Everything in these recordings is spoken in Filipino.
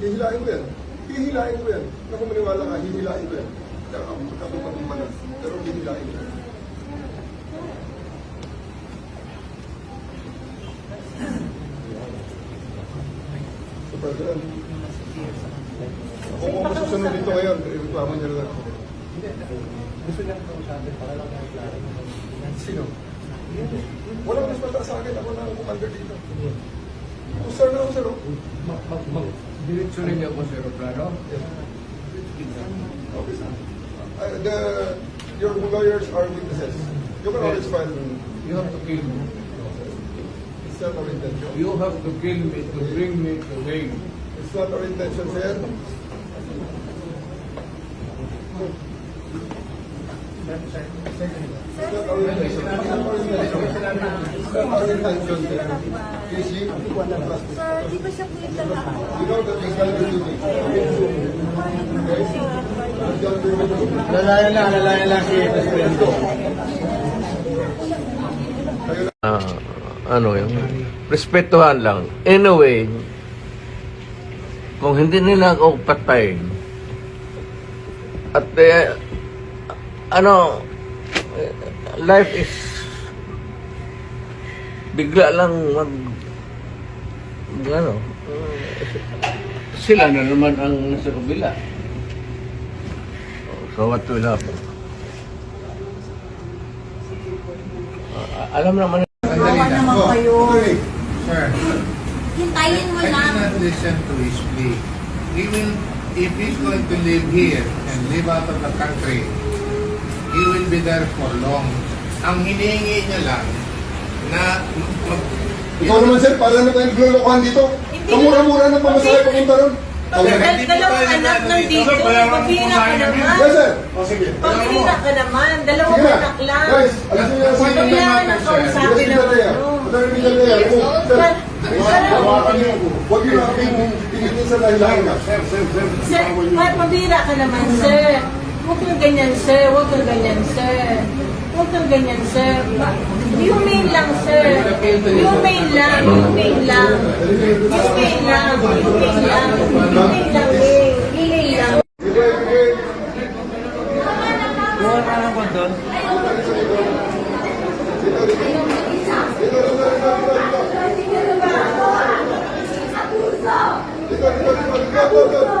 Hihilain ko yan. Hihilain ko yan. Naku maniwala ka, hihilain ko yan. Magkakapag manas. Pero hihilain ko yan. So, President, kung ako masusunod dito ngayon, reklamo niyo na ako. Gusto niya kausapin para lang may klaro. Sino? Walang mas mata sa akin. Ako na ang commander dito. Sir na mag, diretso ninyo ako sa aeroplano. Okay, sir. Uh, the, your lawyers are witnesses. You can always file. You have to kill me. It's not our intention. You have to kill me to bring me to bail. It's not our intention, sir. It's not our intention. It's not our intention. It's not our intention, sir. Di ba siya po yung duty. Lalayan lang, lalayan lang si Presidente. Ah, ano yung respetuhan lang. Anyway, kung hindi nila ako patayin, at eh, ano, life is bigla lang mag, ano, sila na naman ang nasa kabila. So what will happen? Alam naman Kawawa naman Oh, kayo. Sir, Hintayin mo I lang. cannot listen to his plea. Will, if he's going to live here and live out of the country, he will be there for long. Ang hinihingi niya lang na mag, Ikaw naman sir, para na tayong naglulukuhan dito. Kamura-mura ng pamasahe papunta ron. Dal- dalawang anak nandito, magbira ka naman. Yes sir. Magbira ka naman, dalawang Sige na. anak lang. Guys, alas nyo na sa inyo. Kailangan na kausapin ng ano. Sir, hawakan niyo ako. Huwag niyo na pinitin sa dahilan ka. Sir, ma- mabira ka naman, sir. Huwag kang ganyan, sir. Huwag kang ganyan, sir. Huwag kang ganyan, sir. Ma- Humane lang, sir. Humane lang, humane lang. Humane lang, humane lang. Humane lang, eh. Humane lang. Buwan ka lang ko doon. Dito, dito. Dito, dito, dito, dito. Dito, dito, dito, dito, dito, dito.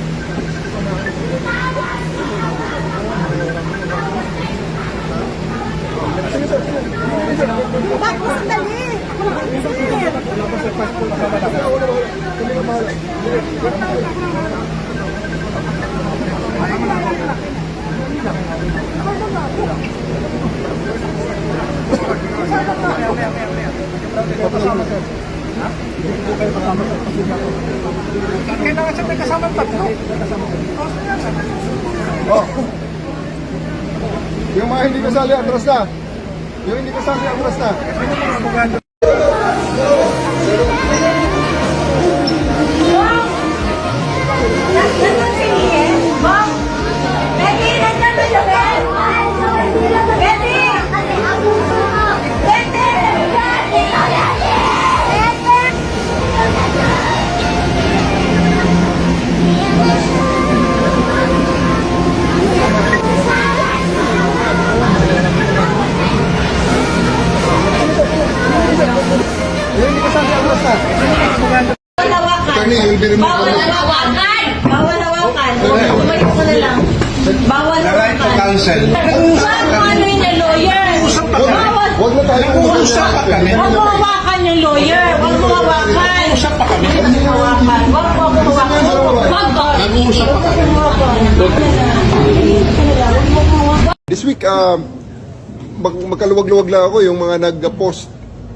Bakit sandali? Kailangan siya may kasama tatlo. Oh. Yung mga hindi kasali, atras na. Yung hindi kasali, atras na. Hawakan. ano yun yung lawyer? Bawal. Huwag na tayo Usap pa kami. Huwag mo hawakan yung lawyer. Huwag mo hawakan. Usap pa kami. Huwag mo hawakan. Huwag mo hawakan. Huwag mo. Nag-uusap pa kami. This week, um, mag magkaluwag-luwag lang ako yung mga nag-post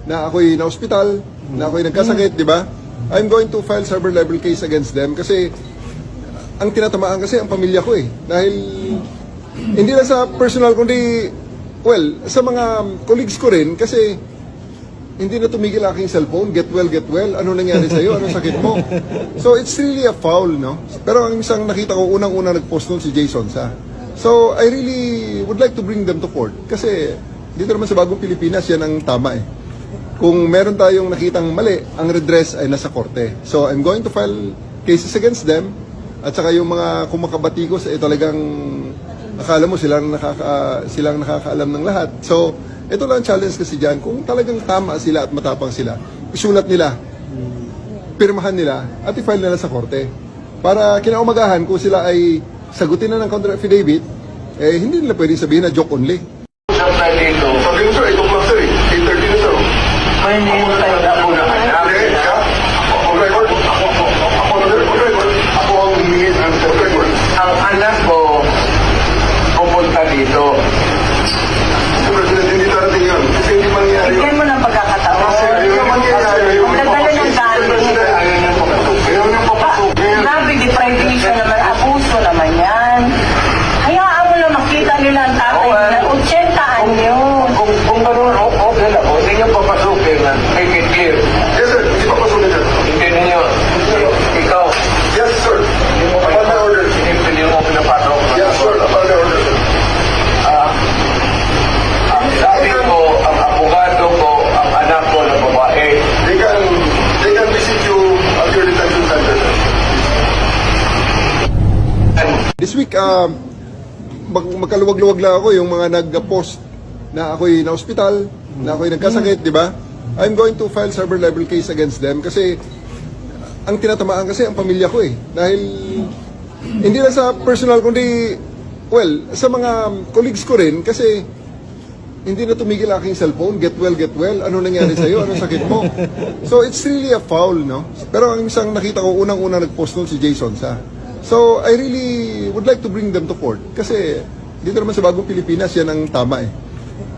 na ako'y na-hospital, na ako'y nagkasakit, di ba? I'm going to file cyber libel case against them kasi ang tinatamaan kasi ang pamilya ko eh. Dahil hindi lang sa personal kundi well, sa mga colleagues ko rin kasi hindi na tumigil aking cellphone, get well, get well, ano nangyari sa'yo, ano sakit mo. So it's really a foul, no? Pero ang isang nakita ko, unang-una nag-post nun si Jason sa. So I really would like to bring them to court kasi dito naman sa bagong Pilipinas, yan ang tama eh. Kung meron tayong nakitang mali, ang redress ay nasa korte. So I'm going to file cases against them at saka yung mga kumakabatikos ay talagang akala mo silang nakaka silang nakakaalam ng lahat. So ito lang ang challenge kasi diyan kung talagang tama sila at matapang sila. Isulat nila, pirmahan nila at i-file nila sa korte. Para kinaumagahan kung sila ay sagutin na ng counter affidavit, eh hindi nila pwedeng sabihin na joke only. Sabi mo sir, 8 o'clock sir eh. 8.30 na sir. May nihintay na po naman Hindi, namin. kaya, on record, ako, ako, ako, on record, ako ang humingi ng on record. Ang anak ko pupunta dito. Mr. President, hindi darating yun. Kasi hindi mangyayari yun. Bigyan mo ng pagkakataon. Kasi ayaw yung mangyayari yun. Ang dagdagan ng dami. Mr. President, ayaw yung papasok. Ayaw yung papasok. Grabe, deprivation naman, abuso naman yan. Hayaan mo na makita nila ang tatay nila. 80 anyo. Kung, kung gano'n, o- okay lang. Huwag ninyo papasukin na make it clear. Yes sir, hindi papasok na dyan. Hindi ninyo, ikaw, Yes sir. hindi mo Upon my order. hindi mo pinapasok. Yes sir, upon my order sir. Ah, ang sabi ko, ang abogado ko, ang anak ko na babae, They can, they can visit you at your detention center sir. Um, mag magkaluwag-luwag lang ako yung mga nag-post na ako'y na-hospital, na ako'y nagkasakit, di ba? I'm going to file cyber libel case against them kasi ang tinatamaan kasi ang pamilya ko eh. Dahil hindi lang sa personal kundi well, sa mga colleagues ko rin kasi hindi na tumigil aking cellphone, get well, get well, ano nangyari sa'yo, ano sakit mo. So it's really a foul, no? Pero ang isang nakita ko, unang-una nag-post nun si Jason sa. So I really would like to bring them to court kasi dito naman sa bagong Pilipinas, yan ang tama eh.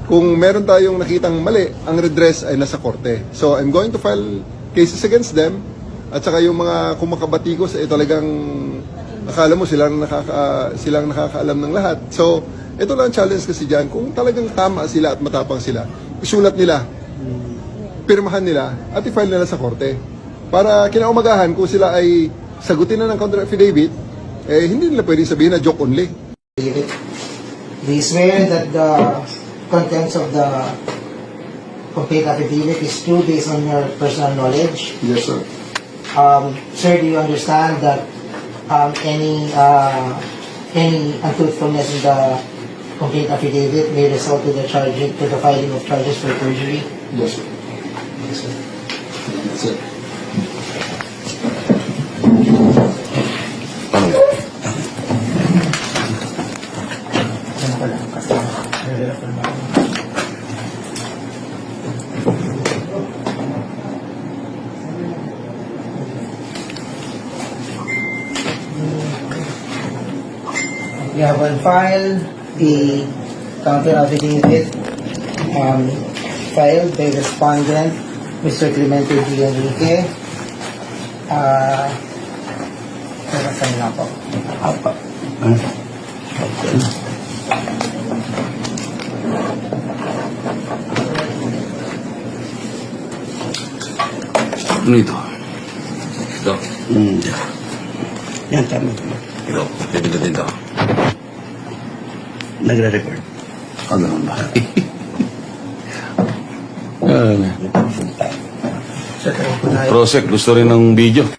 Kung meron tayong nakitang mali, ang redress ay nasa korte. So I'm going to file cases against them at saka yung mga kumakabatikos ay talagang akala mo silang nakaka silang nakakaalam ng lahat. So ito lang ang challenge kasi diyan kung talagang tama sila at matapang sila. Isulat nila, pirmahan nila at i-file nila sa korte. Para kinaumagahan kung sila ay sagutin na ng counter affidavit, eh hindi nila pwedeng sabihin na joke only. We swear that the contents of the complaint affidavit is true based on your personal knowledge. Yes, sir. Um, sir, do you understand that um, any uh, any untruthfulness in the complaint affidavit may result to the charging to the filing of charges for perjury? Yes, sir. That's it. We have on file the counter affidavit um, filed by respondent, Mr. Clemente G. Enrique. Uh, Saan na po? Apa. Ano ito? Ito. Hmm. Yan, tama. Ito. Dito, dito. Nagre-record. Ah, ganun ba? Ah. Prosec, gusto rin ng video.